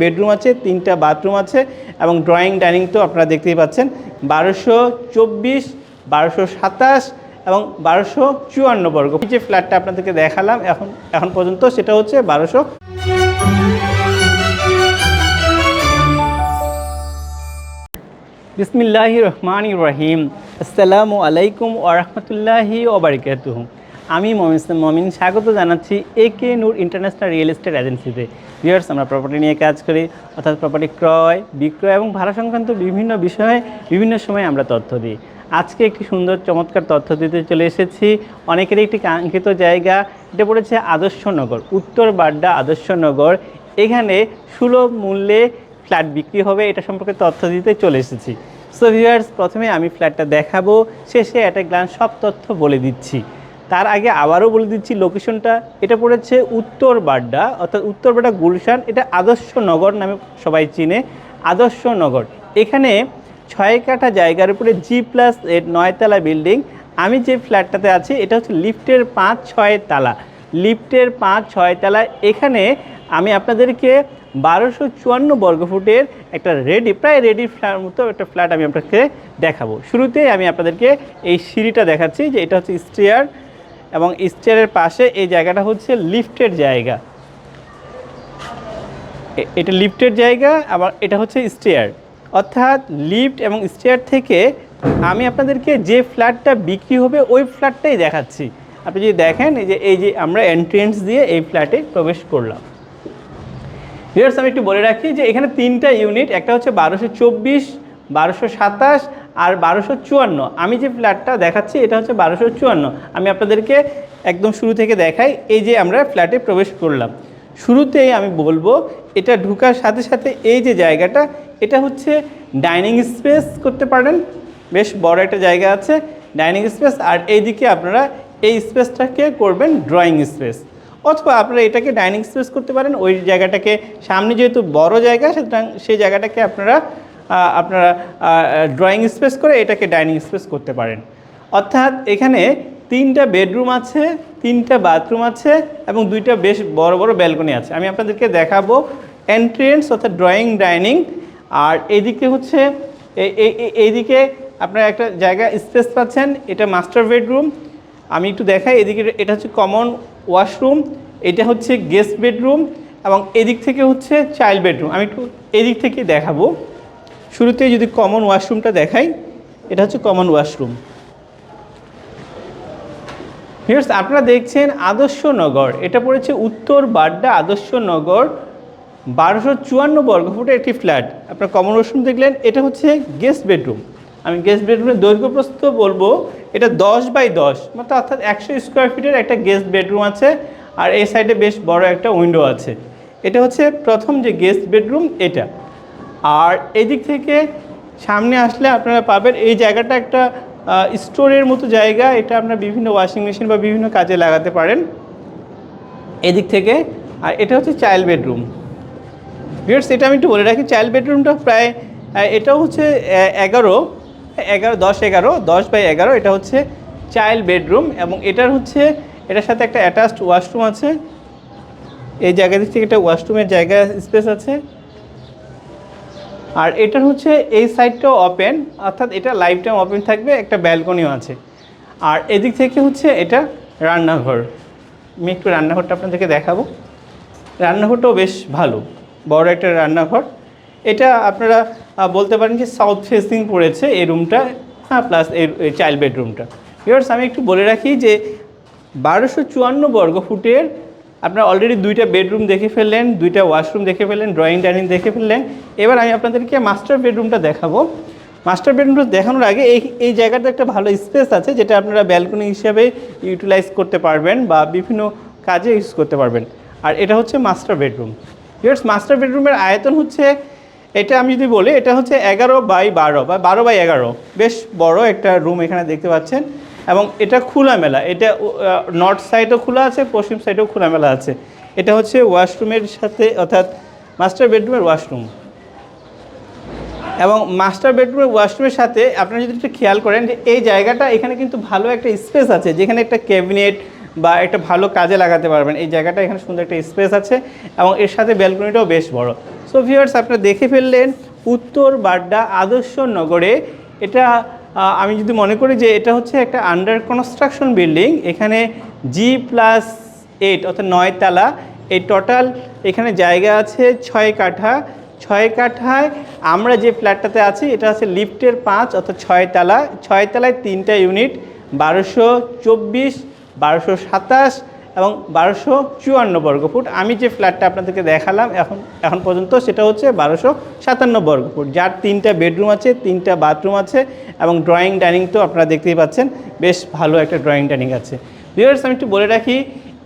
Bedroom আছে, তিনটা bathroom আছে এবং ড্রয়িং, ডাইনিং তো আপনারা দেখতেই পাচ্ছেন। বারোশো চব্বিশ, বারোশো সাতাশ এবং বারোশো চুয়ান্ন বর্গ। যে ফ্ল্যাটটা আপনাদেরকে দেখালাম, এখন এখন পর্যন্ত সেটা হচ্ছে বারোশো। বিসমিল্লাহি রহমান রহিম। আসসালামু আলাইকুম ওরহমতুল্লাহি ওবরকাতুহ আমি মমিন মমিন, স্বাগত জানাচ্ছি A K Noor international real estate এজেন্সিতে ভিউয়ার্স আমরা প্রপার্টি নিয়ে কাজ করি, অর্থাৎ প্রপার্টি ক্রয়, বিক্রয় এবং ভাড়া সংক্রান্ত বিভিন্ন বিষয়ে বিভিন্ন সময় আমরা তথ্য দিই। আজকে একটি সুন্দর, চমৎকার তথ্য দিতে চলে এসেছি। অনেকেরই একটি কাঙ্ক্ষিত জায়গা, এটা পড়েছে আদর্শনগর উত্তর বাড্ডা আদর্শনগর এখানে সুলভ মূল্যে ফ্ল্যাট বিক্রি হবে, এটা সম্পর্কে তথ্য দিতে চলে এসেছি। সো ভিউয়ার্স প্রথমে আমি ফ্ল্যাটটা দেখাবো। শেষে একটা গ্লান সব তথ্য বলে দিচ্ছি। তার আগে আবারও বলে দিচ্ছি লোকেশনটা এটা পড়েছে উত্তর বাড্ডা, অর্থাৎ উত্তর বাড্ডা গুলশান, এটা আদর্শ নগর নামে সবাই চিনে, আদর্শ নগর। এখানে ছয় কাঠা জায়গার উপরে জি প্লাস এর নয়তলা বিল্ডিং, আমি যে ফ্ল্যাটটাতে আছি, এটা হচ্ছে লিফটের পাঁচ ছয় তালা। লিফটের পাঁচ ছয় তালা, এখানে আমি আপনাদেরকে বারোশো চুয়ান্ন বর্গফুটের একটা রেডি প্রায় রেডি ফ্ল্যাট মতো একটা ফ্ল্যাট আমি আপনাকে দেখাবো। শুরুতেই আমি আপনাদেরকে এই সিঁড়িটা দেখাচ্ছি যে এটা হচ্ছে স্টেয়ার এবং স্টেয়ারের পাশে এই জায়গাটা হচ্ছে লিফটের জায়গা। এটা লিফটের জায়গা, আবার এটা হচ্ছে স্টেয়ার। অর্থাৎ লিফট এবং স্টেয়ার থেকে আমি আপনাদেরকে যে ফ্ল্যাটটা বিক্রি হবে, ওই ফ্ল্যাটটাই দেখাচ্ছি। আপনি যদি দেখেন, এই যে এই যে আমরা এন্ট্রেন্স দিয়ে এই ফ্ল্যাটে প্রবেশ করলাম। ভিউয়ার্স আমি একটু বলে রাখি যে এখানে তিনটা ইউনিট একটা হচ্ছে বারোশো চব্বিশ, বারোশো সাতাশ আর বারোশো চুয়ান্ন। আমি যে ফ্ল্যাটটা দেখাচ্ছি, এটা হচ্ছে বারোশো চুয়ান্ন। আমি আপনাদেরকে একদম শুরু থেকে দেখাই, এই যে আমরা ফ্ল্যাটে প্রবেশ করলাম। শুরুতেই আমি বলব, এটা ঢুকার সাথে সাথে এই যে জায়গাটা, এটা হচ্ছে ডাইনিং স্পেস করতে পারেন। বেশ বড় একটা জায়গা আছে, ডাইনিং স্পেস। আর এইদিকে আপনারা এই স্পেসটাকে করবেন ড্রয়িং স্পেস। অথবা আপনারা এটাকে ডাইনিং স্পেস করতে পারেন, ওই জায়গাটাকে। সামনে যেহেতু বড় জায়গা, সুতরাং সেই জায়গাটাকে আপনারা আপনারা ড্রয়িং স্পেস করে এটাকে ডাইনিং স্পেস করতে পারেন। অর্থাৎ এখানে তিনটা বেডরুম আছে, তিনটা বাথরুম আছে এবং দুইটা বেশ বড় বড় ব্যালকনি আছে। আমি আপনাদেরকে দেখাবো এন্ট্রেন্স অর্থাৎ ড্রয়িং ডাইনিং আর এইদিকে হচ্ছে এই- এই- এই- এইদিকে আপনারা একটা জায়গা স্পেস পাচ্ছেন, এটা মাস্টার বেডরুম আমি একটু দেখাই, এদিকে এটা হচ্ছে কমন ওয়াশরুম এটা হচ্ছে গেস্ট বেডরুম এবং এদিক থেকে হচ্ছে চাইল্ড বেডরুম আমি একটু এদিক থেকে দেখাবো। শুরুতে যদি কমন ওয়াশরুমটা দেখাই, এটা হচ্ছে কমন ওয়াশরুম ভিউয়ার্স আপনারা দেখছেন আদর্শ নগর। এটা পড়েছে উত্তর বাড্ডা আদর্শ নগর, বারোশো চুয়ান্ন বর্গফুটের একটি ফ্ল্যাট আপনার কমন ওয়াশরুম দেখলেন, এটা হচ্ছে গেস্ট বেডরুম আমি গেস্ট বেডরুমের দৈর্ঘ্য প্রস্থ বলব, এটা দশ বাই দশ মানে অর্থাৎ একশো স্কোয়ার ফিটের একটা গেস্ট বেডরুম আছে, আর এই সাইডে বেশ বড় একটা উইন্ডো আছে। এটা হচ্ছে প্রথম যে গেস্ট বেডরুম এটা। আর এদিক থেকে সামনে আসলে আপনারা পাবেন, এই জায়গাটা একটা স্টোরের মতো জায়গা, এটা আপনারা বিভিন্ন ওয়াশিং মেশিন বা বিভিন্ন কাজে লাগাতে পারেন। এদিক থেকে, আর এটা হচ্ছে চাইল্ড বেডরুম। ভিউয়ার্স, এটা আমি একটু বলে রাখি, চাইল্ড বেডরুমটা প্রায় এটাও হচ্ছে এগারো এগারো, দশ এগারো, দশ বাই এগারো, এটা হচ্ছে চাইল্ড বেডরুম এবং এটার হচ্ছে, এটার সাথে একটা অ্যাটাচড ওয়াশরুম আছে। এই জায়গা দিক থেকে একটা ওয়াশরুমের জায়গা স্পেস আছে। আর এটার হচ্ছে এই সাইডটাও ওপেন অর্থাৎ এটা লাইফ টাইম ওপেন থাকবে, একটা ব্যালকনিও আছে। আর এদিক থেকে হচ্ছে এটা রান্নাঘর। আমি একটু রান্নাঘরটা আপনাদেরকে দেখাবো। রান্নাঘরটাও বেশ ভালো, বড় একটা রান্নাঘর। এটা আপনারা বলতে পারেন যে সাউথ ফেসিং পড়েছে এই রুমটা হ্যাঁ প্লাস এই চাইল্ড বেডরুমটা ভিউয়ার্স আমি একটু বলে রাখি যে বারোশো চুয়ান্ন বর্গ ফুটের আপনারা অলরেডি দুইটা বেডরুম দেখে ফেললেন, দুইটা ওয়াশরুম দেখে ফেললেন ড্রয়িং ডাইনিং দেখে ফেললেন। এবার আমি আপনাদেরকে মাস্টার বেডরুমটা দেখাবো। মাস্টার বেডরুমটা দেখানোর আগে এই এই জায়গাটা একটা ভালো স্পেস আছে যেটা আপনারা ব্যালকনি হিসাবে ইউটিলাইজ করতে পারবেন বা বিভিন্ন কাজে ইউজ করতে পারবেন। আর এটা হচ্ছে মাস্টার বেডরুম ইয়ার্স মাস্টার বেডরুমের আয়তন হচ্ছে, এটা আমি যদি বলি, এটা হচ্ছে এগারো বাই বারো বা বারো বাই এগারো। বেশ বড় একটা রুম এখানে দেখতে পাচ্ছেন। এবং এটা খোলামেলা এটা নর্থ সাইডও খোলা আছে, পশ্চিম সাইডেও খোলামেলা আছে। এটা হচ্ছে ওয়াশরুমের সাথে, অর্থাৎ মাস্টার বেডরুমের ওয়াশরুম এবং মাস্টার বেডরুমের ওয়াশরুমের সাথে আপনারা যদি একটু খেয়াল করেন যে এই জায়গাটা এখানে কিন্তু ভালো একটা স্পেস আছে, যেখানে একটা ক্যাবিনেট বা একটা ভালো কাজে লাগাতে পারবেন। এই জায়গাটা এখানে সুন্দর একটা স্পেস আছে এবং এর সাথে ব্যালকনিটাও বেশ বড়। সো ভিউয়ার্স আপনারা দেখে ফেললেন উত্তর বাড্ডা আদর্শ নগরে এটা আমি যদি মনে করি যে এটা হচ্ছে একটা আন্ডার কনস্ট্রাকশন বিল্ডিং এখানে জি প্লাস এইট অর্থাৎ নয় তালা, এই টোটাল এখানে জায়গা আছে ছয় কাঠা। ছয় কাঠায় আমরা যে ফ্ল্যাটটাতে আছি, এটা হচ্ছে লিফটের পাঁচ, অর্থাৎ ছয় তালা। ছয় তালায় তিনটা ইউনিট বারোশো চব্বিশ, বারোশো সাতাশ এবং বারোশো চুয়ান্ন বর্গফুট আমি যে ফ্ল্যাটটা আপনাদেরকে দেখালাম এখন এখন পর্যন্ত সেটা হচ্ছে বারোশো সাতান্ন বর্গফুট যার তিনটা বেডরুম আছে, তিনটা বাথরুম আছে এবং ড্রয়িং ডাইনিং তো আপনারা দেখতেই পাচ্ছেন, বেশ ভালো একটা ড্রয়িং ডাইনিং আছে। ভিউয়ার্স, আমি একটু বলে রাখি,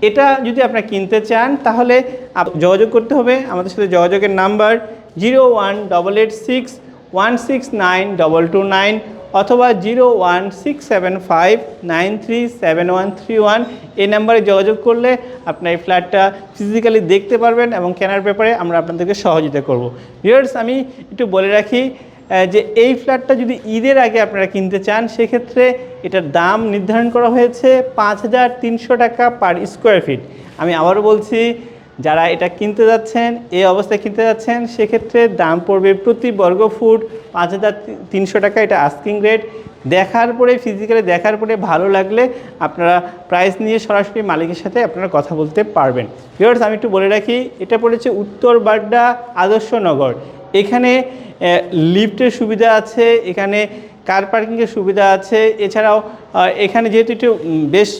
এটা যদি আপনারা কিনতে চান, তাহলে যোগাযোগ করতে হবে। আমাদের সাথে যোগাযোগের number zero one double eight six one six nine double two nine অথবা zero one six seven five nine three seven one three one এই নাম্বারে যোগাযোগ করলে আপনার এই ফ্ল্যাটটা ফিজিক্যালি দেখতে পারবেন এবং কেনার ব্যাপারে আমরা আপনাদেরকে সহযোগিতা করব। ভিউয়ার্স আমি একটু বলে রাখি যে এই ফ্ল্যাটটা যদি ঈদের আগে আপনারা কিনতে চান, সেক্ষেত্রে এটার দাম নির্ধারণ করা হয়েছে পাঁচ হাজার তিনশো টাকা পার স্কোয়ার ফিট আমি আবারও বলছি যারা এটা কিনতে যাচ্ছেন, এই অবস্থায় কিনতে যাচ্ছেন, সেক্ষেত্রে দাম পড়বে প্রতি বর্গ ফুট পাঁচ হাজার তিনশো টাকা, এটা আস্কিং রেট দেখার পরে ফিজিক্যালি দেখার পরে ভালো লাগলে আপনারা প্রাইস নিয়ে সরাসরি মালিকের সাথে আপনারা কথা বলতে পারবেন। ভিউয়ার্স আমি একটু বলে রাখি, এটা পড়েছে উত্তর বাড্ডা আদর্শনগর এখানে লিফটের সুবিধা আছে, এখানে কার পার্কিংয়ের সুবিধা আছে? এছাড়াও এখানে যেহেতু একটু বেশ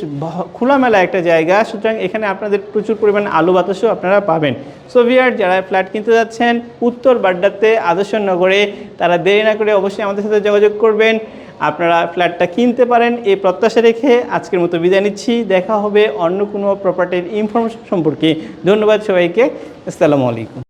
খোলামেলা একটা জায়গা, সুতরাং এখানে আপনাদের প্রচুর পরিমাণ আলু বাতাসও আপনারা পাবেন। সো ভিয়ার যারা ফ্ল্যাট কিনতে যাচ্ছেন, উত্তর বাড্ডাতে আদর্শনগরে তারা দেরি না করে অবশ্যই আমাদের সাথে যোগাযোগ করবেন। আপনারা ফ্ল্যাটটা কিনতে পারেন এই প্রত্যাশা রেখে আজকের মতো বিদায় নিচ্ছি। দেখা হবে অন্য কোনো প্রপার্টির ইনফরমেশন সম্পর্কে। ধন্যবাদ সবাইকে। আসসালামু আলাইকুম।